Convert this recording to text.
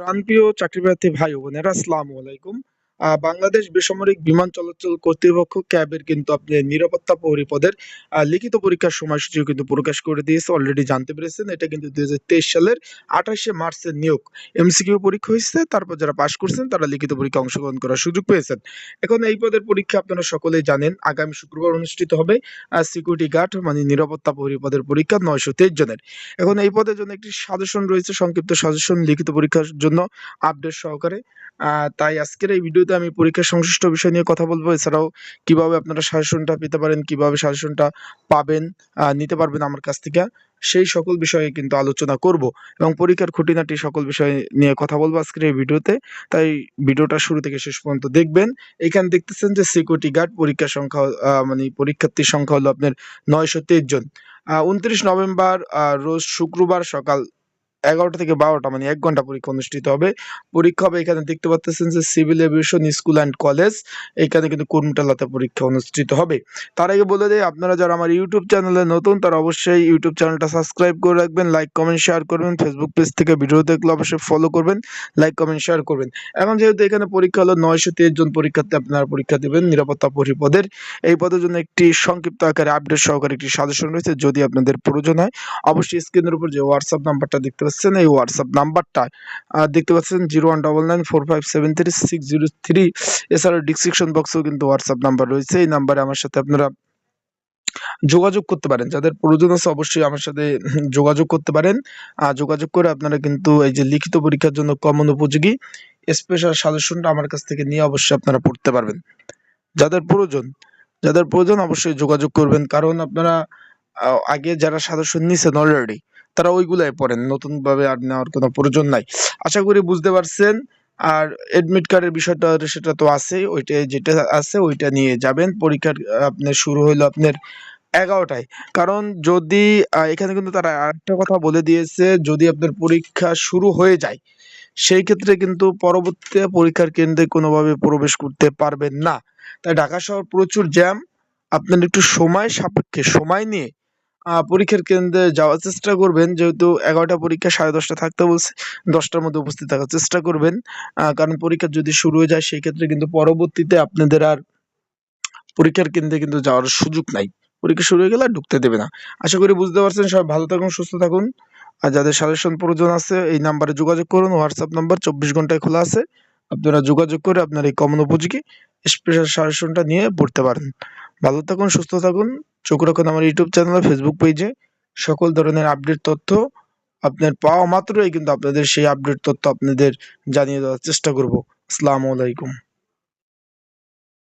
প্রাণপ্রিয় চাকরিপ্রার্থী ভাই বোনেরা আসসালামু আলাইকুম। বাংলাদেশ বেসামরিক বিমান চলাচল কর্তৃপক্ষ ক্যাবের কিন্তু আপনি নিরাপত্তা প্রহরী পদের আহ, লিখিত পরীক্ষার সময়সূচিও কিন্তু প্রকাশ করে দিয়েছে অলরেডি জানতে পেরেছেন। এটা কিন্তু দুই হাজার তেইশ সালের আঠাশে মার্চের নিয়োগ। এমসিকিউ পরীক্ষা হয়েছে তারপর যারা পাশ করছেন তারা লিখিত পরীক্ষা অংশগ্রহণ করার সুযোগ পেয়েছেন। এখন এই পদের পরীক্ষা আপনারা সকলেই জানেন আগামী শুক্রবার অনুষ্ঠিত হবে সিকিউরিটি গার্ড মানে নিরাপত্তা প্রহরী পদের পরীক্ষা নয়শো তেইশ জনের। এখন এই পদের জন্য একটি সাজেশন রয়েছে সংক্ষিপ্ত সাজেশন লিখিত পরীক্ষার জন্য আপডেট সহকারে। তাই আজকের এই ভিডিওতে আমি পরীক্ষা সংশ্লিষ্ট বিষয় নিয়ে কথা বলব। এছাড়াও কীভাবে আপনারা সাজেশনটা পেতে পারেন, কীভাবে সাজেশনটা পাবেন নিতে পারবেন আমার কাছ থেকে, সেই সকল বিষয়ে কিন্তু আলোচনা করব। এবং পরীক্ষার খুঁটিনাটি সকল বিষয় নিয়ে কথা বলব আজকের এই ভিডিওতে। তাই ভিডিওটা শুরু থেকে শেষ পর্যন্ত দেখবেন। এখানে দেখতেছেন যে সিকিউরিটি গার্ড পরীক্ষার সংখ্যা মানে পরীক্ষার্থীর সংখ্যা হলো আপনার নয়শো তেইশ জন। উনত্রিশ নভেম্বর রোজ শুক্রবার সকাল এগারোটা থেকে বারোটা মানে এক ঘণ্টা পরীক্ষা অনুষ্ঠিত হবে। পরীক্ষা হবে এখানে দেখতে পাচ্ছেন যে civil aviation school and college এখানে কিন্তু কুর্মটালাতে পরীক্ষা অনুষ্ঠিত হবে। তার আগে বলে দেয় আপনারা যারা আমার ইউটিউব চ্যানেলে নতুন, তারা অবশ্যই ইউটিউব চ্যানেলটা সাবস্ক্রাইব করে রাখবেন লাইক কমেন্ট শেয়ার করবেন ফেসবুক পেজ থেকে ভিডিও দেখলে অবশ্যই ফলো করবেন লাইক কমেন্ট শেয়ার করবেন। এখন যেহেতু এখানে পরীক্ষা হলো নয়শো তেইশ জন পরীক্ষার্থী, আপনারা পরীক্ষা দেবেন নিরাপত্তা পরিপদের এই পদের জন্য একটি সংক্ষিপ্ত আকারে আপডেট সহকারে একটি সাজেশন রয়েছে, যদি আপনাদের প্রয়োজন হয়। অবশ্যই স্ক্রিনের উপর যে হোয়াটসঅ্যাপ নাম্বারটা দেখতে পাচ্ছেন এই হোয়াটসঅ্যাপ নাম্বারটা আহ, দেখতে পাচ্ছেন zero one double nine four five seven three six zero three এছাড়াও ডিসক্রিপশন বক্সেও কিন্তু হোয়াটসঅ্যাপ নাম্বার রয়েছে। এই নাম্বারে আমার সাথে আপনারা যোগাযোগ করতে পারেন। যাদের প্রয়োজন আছে অবশ্যই আমার সাথে যোগাযোগ করতে পারেন। আর যোগাযোগ করে আপনারা কিন্তু এই যে লিখিত পরীক্ষার জন্য কমন উপযোগী স্পেশাল সাজেশনটা আমার কাছ থেকে নিয়ে অবশ্যই আপনারা পড়তে পারবেন। যাদের প্রয়োজন যাদের প্রয়োজন অবশ্যই যোগাযোগ করবেন। কারণ আপনারা আগে যারা সাজেশন নিছেন অলরেডি তারা ওইগুলাই পড়েন নতুন ভাবে আর নেওয়ার কোনো প্রয়োজন নাই। আশা করি বুঝতে পারছেন। আর এডমিট কার্ডের বিষয়টা সেটা তো আছেই ওইটা যেটা আছে ওইটা নিয়ে যাবেন। পরীক্ষার আপনার শুরু হইল আপনার এগারোটায়। কারণ যদি এখানে কিন্তু তারা আরেকটা কথা বলে দিয়েছে, যদি আপনার পরীক্ষা শুরু হয়ে যায়, সেই ক্ষেত্রে কিন্তু পরবর্তীতে পরীক্ষার কেন্দ্রে কোনোভাবে প্রবেশ করতে পারবেন না। তাই ঢাকা শহর প্রচুর জ্যাম, আপনার একটু সময় সাপেক্ষে, সময় নিয়ে পরীক্ষার কেন্দ্রে যাওয়ার চেষ্টা করবেন। যেহেতু এগারোটা পরীক্ষা, সাড়ে দশটা থাকতে বলছে, দশটার মধ্যে উপস্থিত থাকার চেষ্টা করবেন। কারণ পরীক্ষা যদি শুরু হয়ে যায় সেই ক্ষেত্রে কিন্তু পরবর্তীতে আপনাদের আর পরীক্ষার কেন্দ্রে কিন্তু যাওয়ার সুযোগ নাই। পরীক্ষা শুরু হয়ে গেলে আর ঢুকতে দেবে না। আশা করি বুঝতে পারছেন। সবাই ভালো থাকুন, সুস্থ থাকুন। আর যাদের সাজেশন প্রয়োজন আছে, এই নাম্বারে যোগাযোগ করুন। হোয়াটসঅ্যাপ নাম্বার চব্বিশ ঘন্টায় খোলা আছে। আপনারা যোগাযোগ করে আপনার এই কমন উপযোগী স্পেশাল সাজেশনটা নিয়ে পড়তে পারেন। ভালো থাকুন, সুস্থ থাকুন। চোখ রাখুন আমার ইউটিউব চ্যানেল ফেসবুক পেজে সকল ধরনের আপডেট তথ্য আপনার পাওয়া মাত্রই কিন্তু আপনাদের সেই আপডেট তথ্য আপনাদের জানিয়ে দেওয়ার চেষ্টা করব। আসসালামু আলাইকুম।